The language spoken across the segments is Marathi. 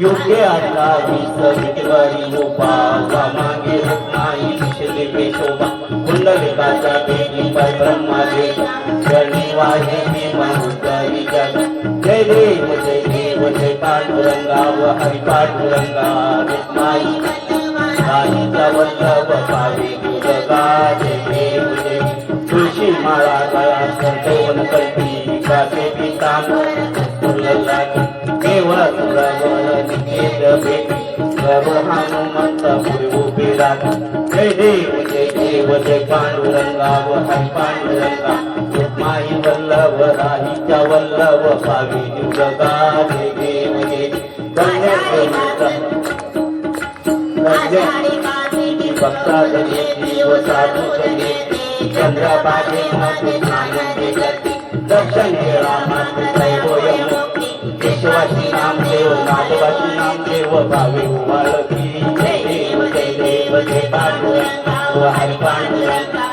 योग्य अठ्ठावीस विटवारी उपासा मागे नाही. दिशले पेशोबा कुंडलिकाचा देवी पर ब्रह्माचे शनी वाहे मी मानुकारी जग. जय देव जय देव जय पांडुरंगा व हरि पांडुरंगा नाही साईचा वल्लभ पावे दुर्गा जय देव जय तुळशी माळा गळा संतोन कल्पी कासे सर्व हनुमंत पुरी उभे राहत जय देव जय देव जय पांडुरंगा व हरी पांडुरंगा. माई वल्लभ राहीच्या वल्लभ जय देव जय भक्ता गणेशी व साधू गणेशी चंद्रबागे मध्ये आनंदी करते दर्शन मात्र नामदेव भावे जय देव जय देव जय पांडुरंगा हरी पांडुरंगा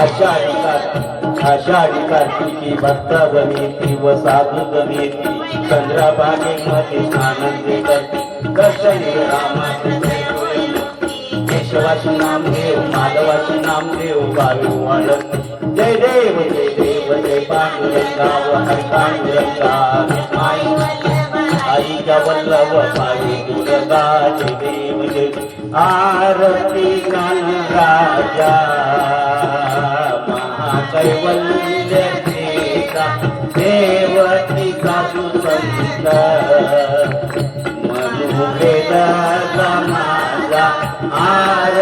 आषाढी कार्तिकी आषाढी कार्तिकी भक्ता गणेती व साधू गणेती चंद्रबागे मध्ये आनंद करते रामाचे नामदेव माधवाची नामदेव बाळू उमाळती जय देव जय देव. जय पांडुरंगा व हरी वल्लभ पायी दुर्गा देव आरती राजा महाकैवल्य देता देवती साधू संत मनुवेदा समाजा आर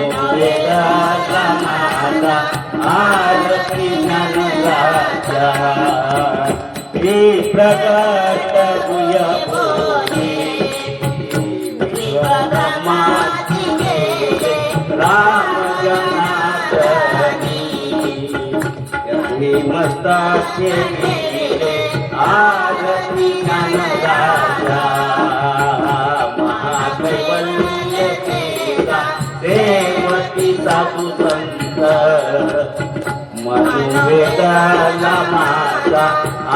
मनोवेदाचा माझा आरती ज्ञान राजा हे प्रगट गुय राम जनार्दनी। मस्ताचे आरती साधू संत मधुवेदाला माझा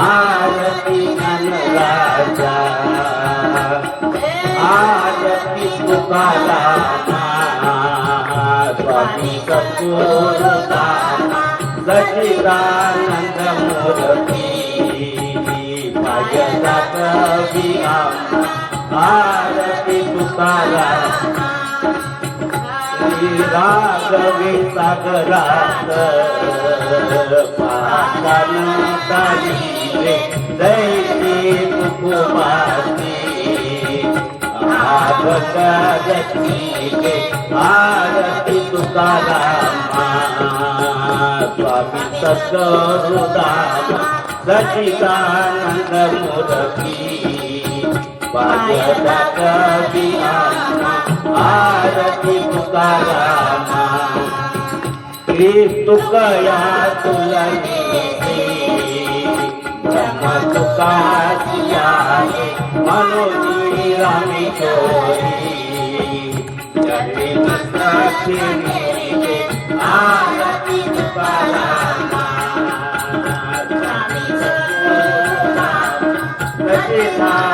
आरती ज्ञान आरती तुकाला स्वामी सद्गुरुदाना सचिदानंद मूर्ती भजता कवी आरती तुकाला रागवे सागरात पाहतान दैते तुकुमाती आभगतीले आरती तुकारामा स्वामी सद्गुरुदामा सचिदानंद मूर्ती पाजता आरती तुकारामा श्री तुकया तुला ब्रह्म मनोजी रामी चोरी आरती तुकारामा स्वामी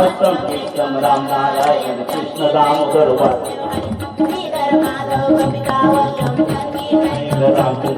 उत्तम कृष्ण राम नारायण कृष्ण राम गरुवा राम।